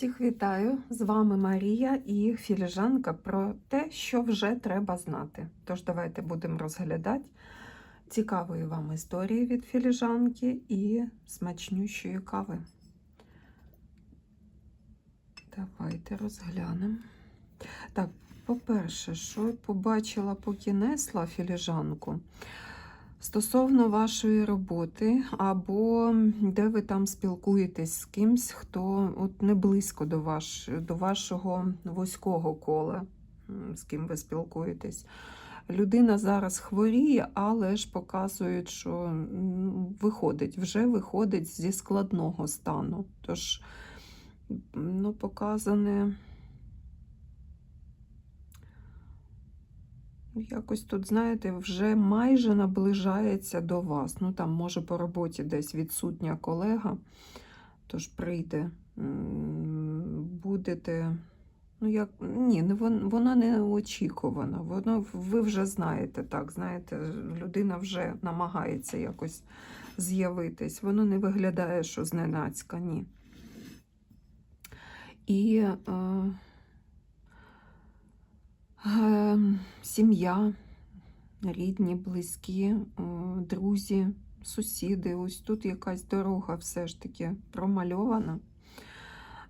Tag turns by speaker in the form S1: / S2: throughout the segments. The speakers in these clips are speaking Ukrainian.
S1: Всіх вітаю! З вами Марія і філіжанка про те, що вже треба знати. Тож давайте будемо розглядати цікавої вам історії від філіжанки і смачнющої кави. Давайте розглянемо. Так, по-перше, що побачила, поки несла філіжанку. Стосовно вашої роботи, або де ви там спілкуєтесь з кимсь, хто от не близько до, ваш, до вашого вузького кола, з ким ви спілкуєтесь. Людина зараз хворіє, але ж показують, що виходить, вже виходить зі складного стану. Тож, ну, показане. Якось тут, знаєте, вже майже наближається до вас. Ну, там, може, по роботі десь відсутня колега, тож прийде, будете. Ну, як, ні, не вон- воно не очікувано. Воно ви вже знаєте, так, знаєте, людина вже намагається якось з'явитись. Воно не виглядає, що зненацька, ні. І е, е, сім'я, рідні, близькі, е, друзі, сусіди. Ось тут якась дорога все ж таки промальована.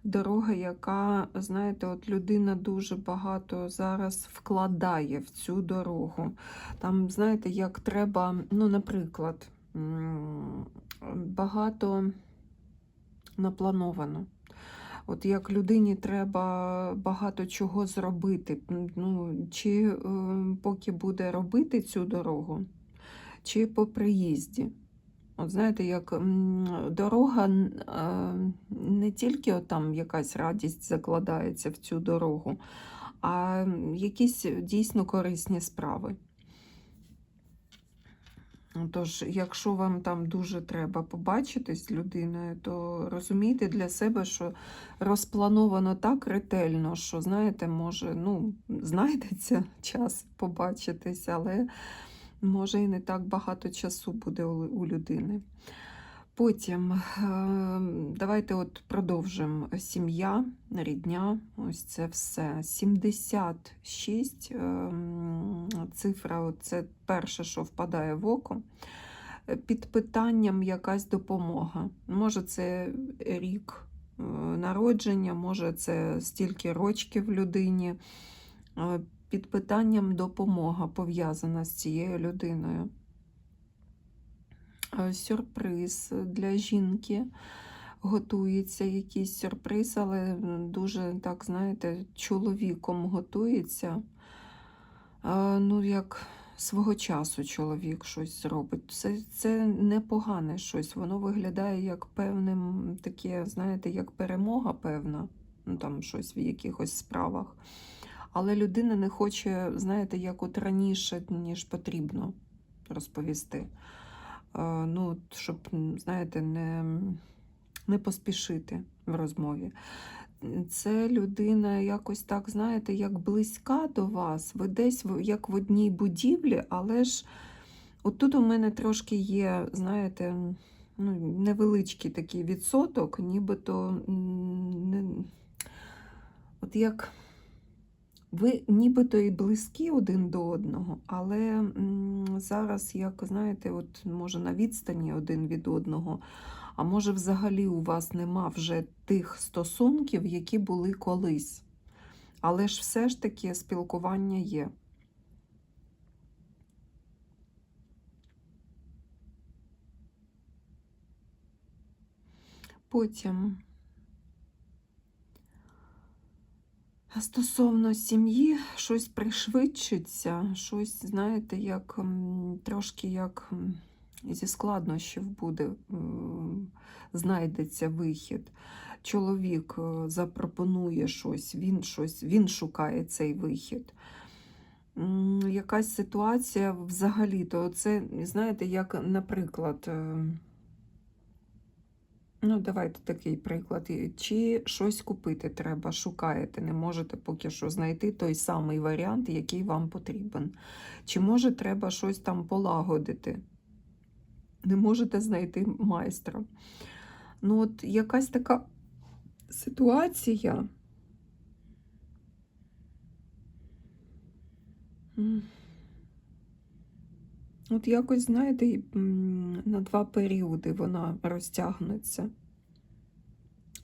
S1: Дорога, яка, знаєте, от людина дуже багато зараз вкладає в цю дорогу. Там, знаєте, як треба, ну, наприклад, багато наплановано. От як людині треба багато чого зробити, ну, чи е, поки буде робити цю дорогу, чи по приїзді. От знаєте, як дорога е, не тільки от там якась радість закладається в цю дорогу, а якісь дійсно корисні справи. Тож, якщо вам там дуже треба побачитись з людиною, то розумійте для себе, що розплановано так ретельно, що, знаєте, може, ну, знайдеться час побачитись, але може і не так багато часу буде у людини. Потім е, давайте от продовжимо. Сім'я, рідня, ось це все. 76 е, цифра, це перше, що впадає в око. Під питанням якась допомога. Може, це рік е, народження, може, це стільки рочків людині. Е, Під питанням допомога пов'язана з цією людиною. Е, Сюрприз для жінки. Готується якийсь сюрприз, але дуже, так, знаєте, чоловіком готується. Е, Ну, як свого часу чоловік щось зробить. Це, це непогане щось. Воно виглядає як певним таке, знаєте, як перемога певна, ну там щось в якихось справах. Але людина не хоче, знаєте, як от раніше, ніж потрібно розповісти. Ну, щоб, знаєте, не, не поспішити в розмові. Це людина якось так, знаєте, як близька до вас. Ви десь як в одній будівлі, але ж от тут у мене трошки є, знаєте, ну, невеличкий такий відсоток, нібито от як ви нібито і близькі один до одного, але зараз, як знаєте, от може на відстані один від одного, а може взагалі у вас нема вже тих стосунків, які були колись. Але ж все ж таки спілкування є. Потім. Стосовно сім'ї, щось пришвидшиться, щось, знаєте, як трошки як зі складнощів буде, знайдеться вихід. Чоловік е, запропонує щось, він щось, він шукає цей вихід. Якась ситуація взагалі, то це, знаєте, як, наприклад, е, Ну, давайте такий приклад. Чи щось купити треба, шукаєте, не можете поки що знайти той самий варіант, який вам потрібен. Чи може треба щось там полагодити? Не можете знайти майстра. Ну, от якась така ситуація. От якось, знаєте, на два періоди вона розтягнеться.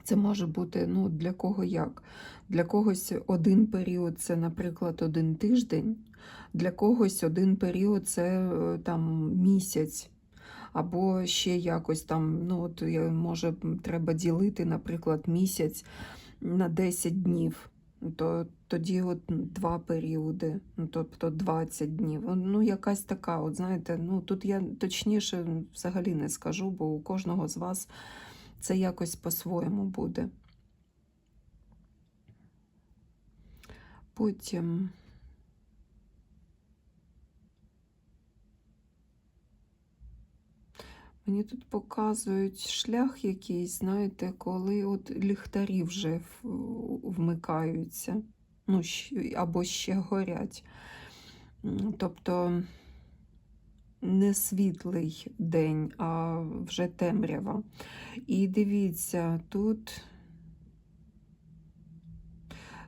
S1: Це може бути ну, для кого як. Для когось один період це, наприклад, один тиждень, для когось один період це е, там місяць. Або ще якось там, ну от може треба ділити, наприклад, місяць на 10 днів. То тоді от два періоди, ну тобто 20 днів. Ну, якась така, от знаєте, ну тут я точніше взагалі не скажу, бо у кожного з вас це якось по-своєму буде. Потім. Мені тут показують шлях якийсь, знаєте, коли от ліхтарі вже вмикаються, ну, або ще горять. Тобто не світлий день, а вже темрява. І дивіться, тут.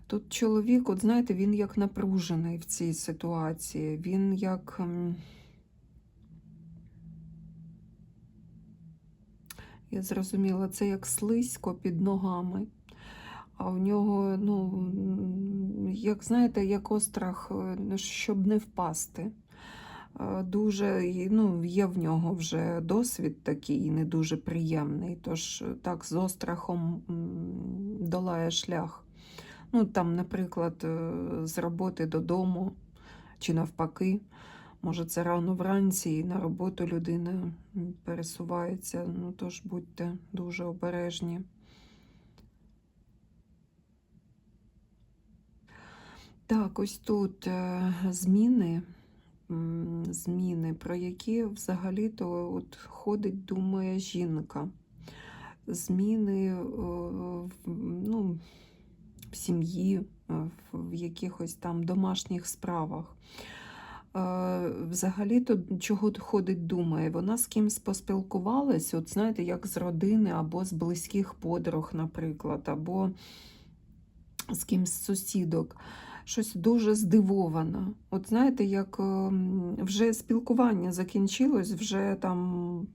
S1: Тут чоловік, от знаєте, він як напружений в цій ситуації. Він як. Я зрозуміла, це як слизько під ногами. А в нього, ну, як знаєте, як острах, е, щоб не впасти. Е, Дуже ну, є в нього вже досвід такий не дуже приємний. Тож е, так з острахом долає шлях. Ну, там, наприклад, з роботи додому чи навпаки. Може, це рано вранці і на роботу людина пересувається, ну тож будьте дуже обережні. Так, ось тут е, зміни, зміни, про які взагалі-то от ходить, думає жінка. Зміни е, ну, в сім'ї, в якихось там домашніх справах. Е, Взагалі-то чого ходить, думає, вона з кимсь поспілкувалась, от знаєте, як з родини або з близьких подруг, наприклад, або з кимсь з сусідок. Щось дуже здивована. От знаєте, як ем, вже спілкування закінчилось, вже там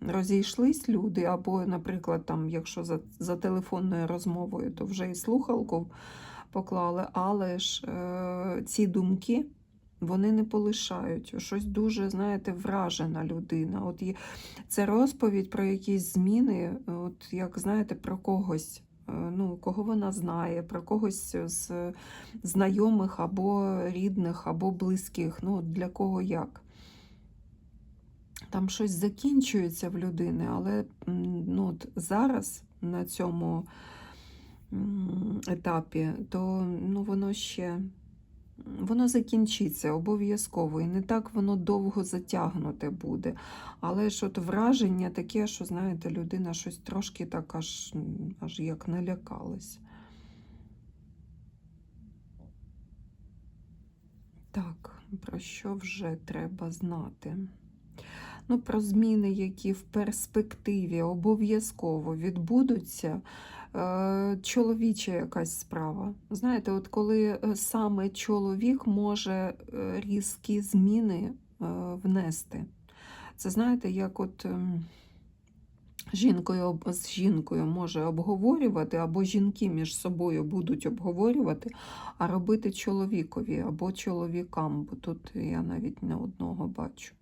S1: розійшлись люди, або, наприклад, там, якщо за, за телефонною розмовою, то вже і слухалку поклали, але ж е, ці думки. Вони не полишають. Щось дуже, знаєте, вражена людина. От є, це розповідь про якісь зміни, от як знаєте, про когось, е, ну, кого вона знає, про когось з знайомих або рідних, або близьких. Ну, для кого як. Там щось закінчується в людини, але ну, от зараз на цьому етапі, то ну, воно ще воно закінчиться обов'язково, і не так воно довго затягнуте буде. Але ж от враження таке, що, знаєте, людина щось трошки так аж, аж як налякалась. Так, про що вже треба знати? Ну, про зміни, які в перспективі обов'язково відбудуться. Е, Чоловіча якась справа. Знаєте, от коли е, саме чоловік може е, різкі зміни внести. Це знаєте, як от ем, жінкою з жінкою може обговорювати, або жінки між собою будуть обговорювати, а робити чоловікові або чоловікам, бо тут я навіть не одного бачу.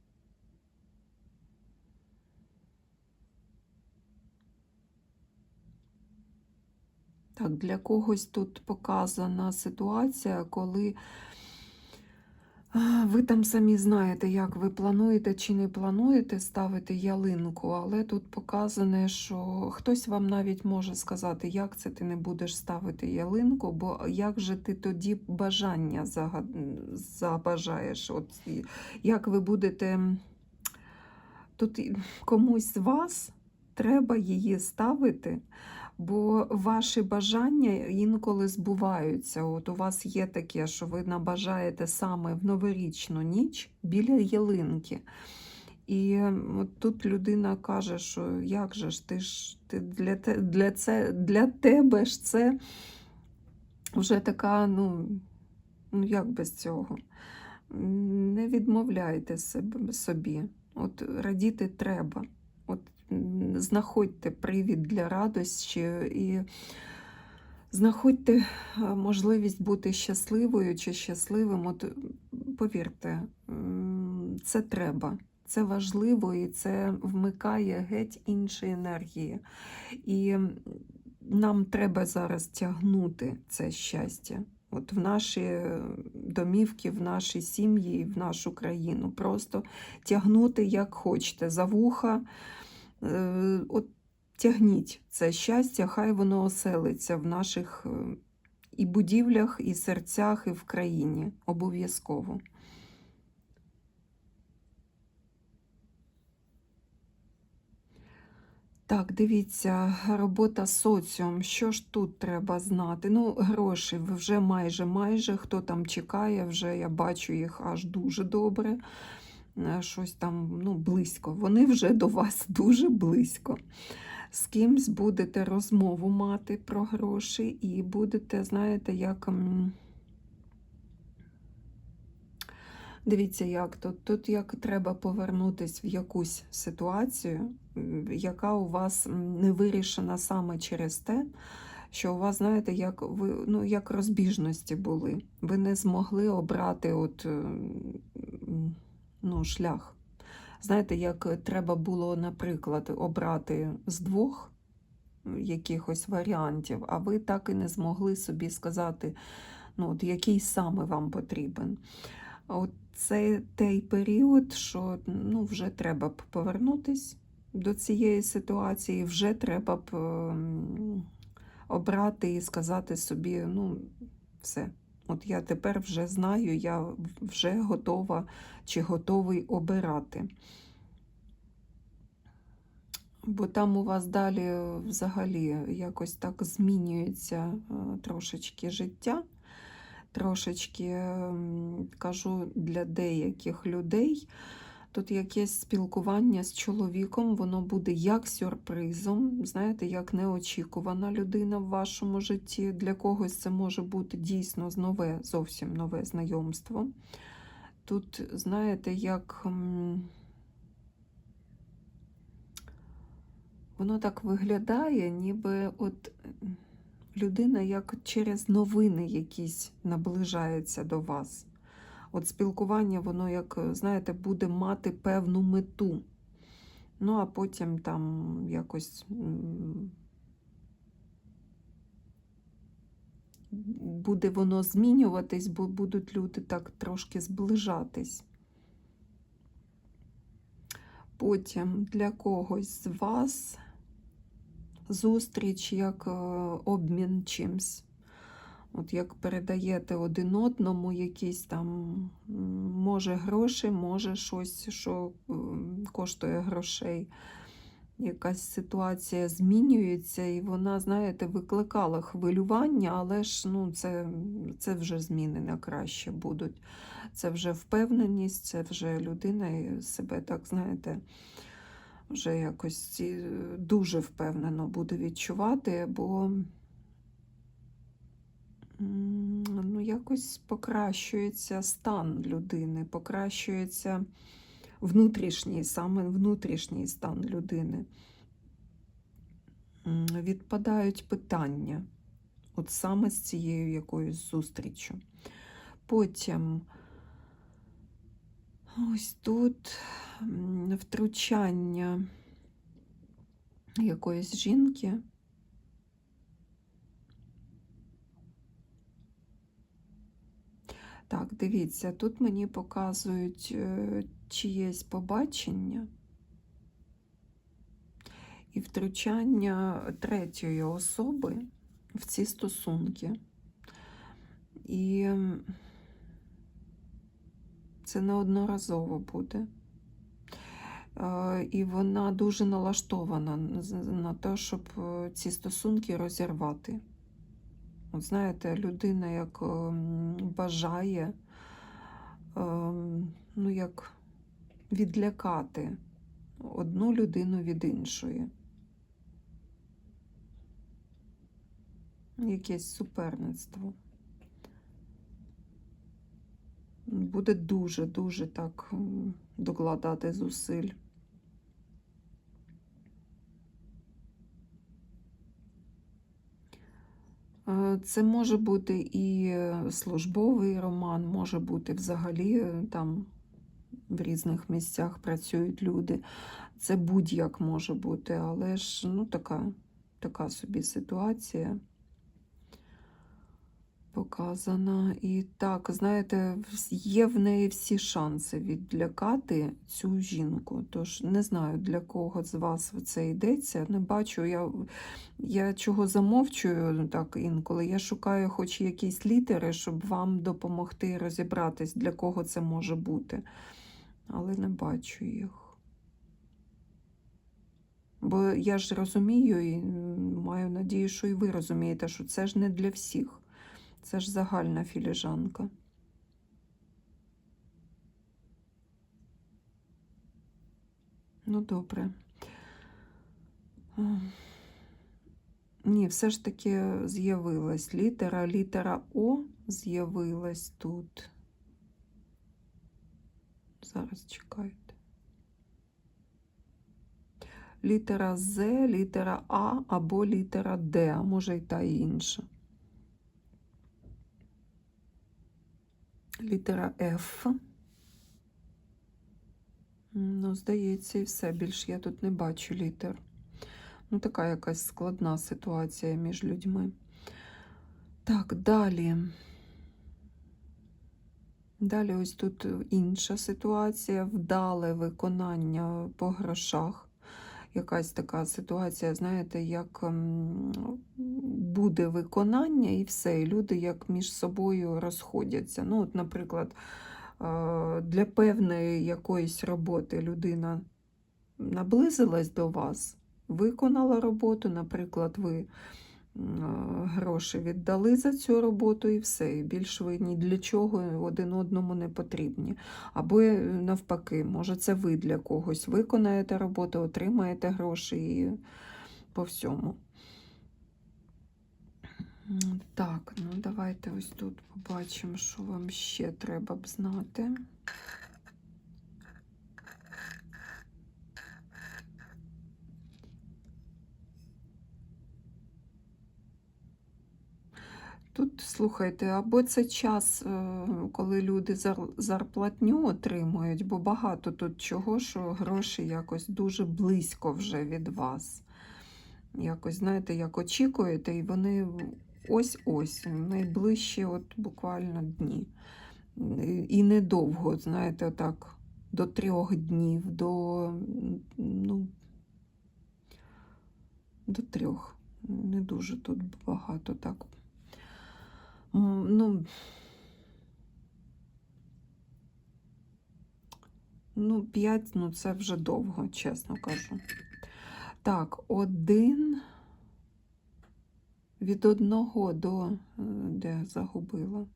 S1: Так, для когось тут показана ситуація, коли ви там самі знаєте, як ви плануєте чи не плануєте ставити ялинку, але тут показане, що хтось вам навіть може сказати, як це ти не будеш ставити ялинку, бо як же ти тоді бажання забажаєш? От, як ви будете тут комусь з вас треба її ставити, бо ваші бажання інколи збуваються. От у вас є таке, що ви набажаєте саме в новорічну ніч біля ялинки. І от тут людина каже, що як же ж ти ж ти для, те, для, це, для тебе ж це вже така, ну, ну як без цього. Не відмовляйте собі. От радіти треба. Знаходьте привід для радості і знаходьте можливість бути щасливою чи щасливим. От повірте, це треба. Це важливо і це вмикає геть інші енергії. І нам треба зараз тягнути це щастя. От в наші домівки, в наші сім'ї, в нашу країну. Просто тягнути як хочете, за вуха. Е, От тягніть це щастя, хай воно оселиться в наших е, і будівлях, і серцях, і в країні. Обов'язково. Так, дивіться, робота з соціум. Що ж тут треба знати? Ну, гроші вже майже майже. Хто там чекає, вже я бачу їх аж дуже добре. Е, Щось там ну, близько. Вони вже до вас дуже близько. З кимсь будете розмову мати про гроші, і будете, знаєте, як. Дивіться, як тут. Тут як треба повернутися в якусь ситуацію, яка у вас не вирішена саме через те, що у вас, знаєте, як ви ну, як розбіжності були. Ви не змогли обрати от, ну, шлях. Знаєте, як треба було, наприклад, обрати з двох якихось варіантів, а ви так і не змогли собі сказати, ну, от, який саме вам потрібен. От це той період, що ну, вже треба б повернутись до цієї ситуації, вже треба б ем, обрати і сказати собі, ну, все. От я тепер вже знаю, я вже готова чи готовий обирати. Бо там у вас далі взагалі якось так змінюється е, трошечки життя трошечки кажу для деяких людей. Тут якесь спілкування з чоловіком, воно буде як сюрпризом, знаєте, як неочікувана людина в вашому житті. Для когось це може бути дійсно нове, зовсім нове знайомство. Тут, знаєте, як воно так виглядає, ніби от людина як через новини якісь наближається до вас. От спілкування, воно, як, знаєте, буде мати певну мету. Ну, а потім там якось буде воно змінюватись, бо будуть люди так трошки зближатись. Потім для когось з вас зустріч як е, обмін чимсь. От як передаєте один одному якісь там, може гроші, може щось, що коштує грошей. Якась ситуація змінюється, і вона, знаєте, викликала хвилювання, але ж ну, це, це вже зміни на краще будуть. Це вже впевненість, це вже людина себе так, знаєте, вже якось е, дуже впевнено буде відчувати, бо ну, якось покращується стан людини, покращується внутрішній, саме внутрішній стан людини. Відпадають питання, от саме з цією якоюсь зустрічю. Потім ось тут втручання якоїсь жінки. Так, дивіться, тут мені показують е, чиєсь побачення і втручання третьої особи в ці стосунки. І це неодноразово буде. Е, І вона дуже налаштована на те, щоб е, ці стосунки розірвати. От знаєте, людина як ем, бажає, ем, ну як відлякати одну людину від іншої. Якесь суперництво. Буде дуже-дуже так докладати зусиль. Це може бути і е, службовий роман, може бути взагалі е, там в різних місцях працюють люди. Це будь-як може бути, але ж ну, така, така собі ситуація показана. І так, знаєте, є в неї всі шанси відлякати цю жінку. Тож не знаю, для кого з вас це йдеться. Не бачу. Я, я чого замовчую так інколи. Я шукаю хоч якісь літери, щоб вам допомогти розібратись, для кого це може бути. Але не бачу їх. Бо я ж розумію і маю надію, що і ви розумієте, що це ж не для всіх. Це ж загальна філіжанка. Ну, добре. Ем. Ні, все ж таки з'явилась літера. Літера О з'явилась тут. Зараз чекайте. Літера З, літера А або літера Д, а може і та інша. Літера Ф. Ну, здається, і все. Більш я тут не бачу літер. Ну, така якась складна ситуація між людьми. Так, далі. Далі ось тут інша ситуація, вдале виконання по грошах. Якась така ситуація, знаєте, як буде виконання і все, і люди як між собою розходяться. Ну, от, наприклад, е, для певної якоїсь роботи людина наблизилась до вас, виконала роботу, наприклад, ви гроші віддали за цю роботу і все. І більш ви ні для чого один одному не потрібні. Або е, навпаки, може, це ви для когось виконаєте роботу, отримаєте гроші і по всьому. Так, ну давайте ось тут побачимо, що вам ще треба б знати. Тут слухайте, або це час, е, коли люди зарплатню отримують, бо багато тут чого, що гроші якось дуже близько вже від вас. Якось, знаєте, як очікуєте, і вони ось-ось, найближчі от буквально дні. І- недовго, знаєте, так, до трьох днів, до, ну, до трьох. Не дуже тут багато так. Ну, ну, 5, ну це вже довго, чесно кажу. Так, один від одного до е, де загубила.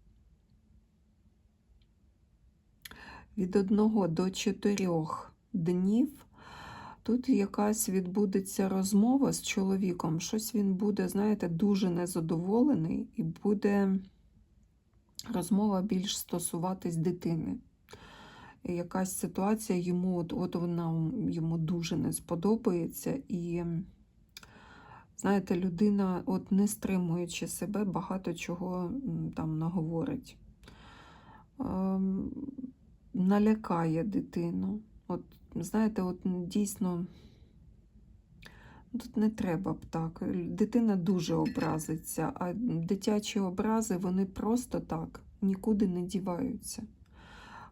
S1: Від одного до чотирьох днів тут якась відбудеться розмова з чоловіком. Щось він буде, знаєте, дуже незадоволений, і буде розмова більш стосуватись дитини. Якась ситуація йому, от, от вона йому дуже не сподобається. І, знаєте, людина, от не стримуючи себе, багато чого там наговорить. Ем, налякає дитину. От, знаєте, от дійсно. Тут не треба б так. Дитина дуже образиться, а дитячі образи вони просто так нікуди не діваються.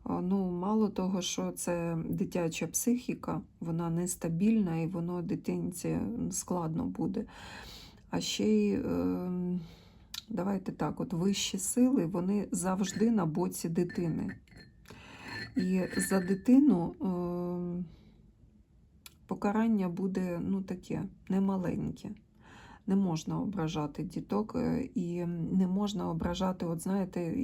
S1: Ну, мало того, що це дитяча психіка, вона нестабільна і воно дитинці складно буде. А ще й, е, давайте так, от вищі сили, вони завжди на боці дитини. І за дитину е, покарання буде ну, таке немаленьке. Не можна ображати діток е, і не можна ображати, от знаєте,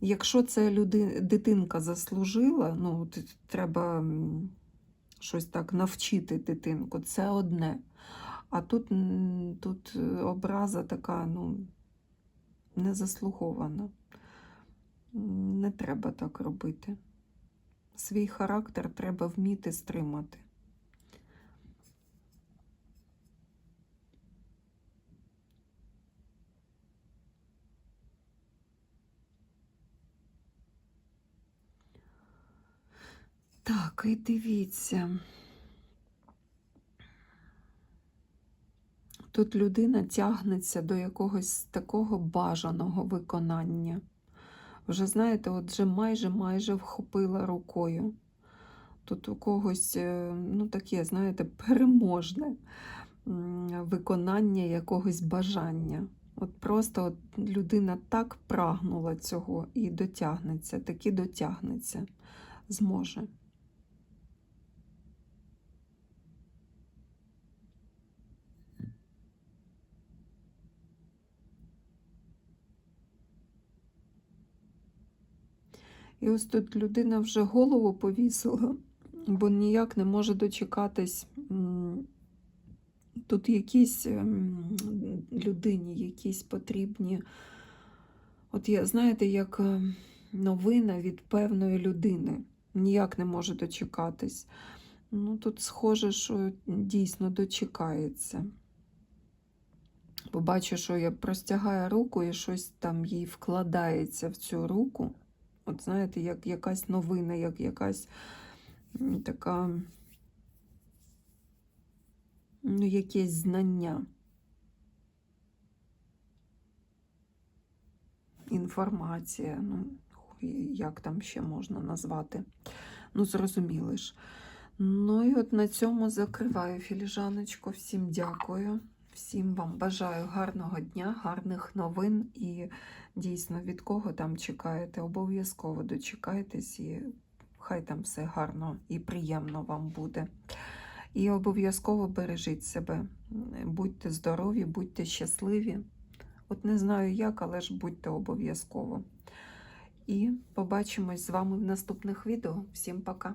S1: Якщо це люди, дитинка заслужила, ну, треба щось так навчити дитинку, це одне. А тут, тут образа така, ну, незаслугована. Не треба так робити. Свій характер треба вміти стримати. Так, і дивіться. Тут людина тягнеться до якогось такого бажаного виконання. Вже знаєте, от вже майже майже вхопила рукою. Тут у когось, е, ну таке, знаєте, переможне виконання якогось бажання. От просто от людина так прагнула цього і дотягнеться, таки дотягнеться, зможе. І ось тут людина вже голову повісила, бо ніяк не може дочекатись. Тут якісь ем, людині, якісь потрібні. От я, знаєте, як е, новина від певної людини. Ніяк не може дочекатись. Ну, тут схоже, що дійсно дочекається. Побачу, що я простягаю руку і щось там їй вкладається в цю руку. От знаєте, як якась новина, як якась така, ну, якесь знання. Інформація, ну, як там ще можна назвати. Ну, зрозуміли ж. Ну і от на цьому закриваю філіжаночку. Всім дякую. Всім вам бажаю гарного дня, гарних новин і дійсно від кого там чекаєте, обов'язково дочекайтесь і хай там все гарно і приємно вам буде. І обов'язково бережіть себе. Будьте здорові, будьте щасливі. От не знаю як, але ж будьте обов'язково. І побачимось з вами в наступних відео. Всім пока!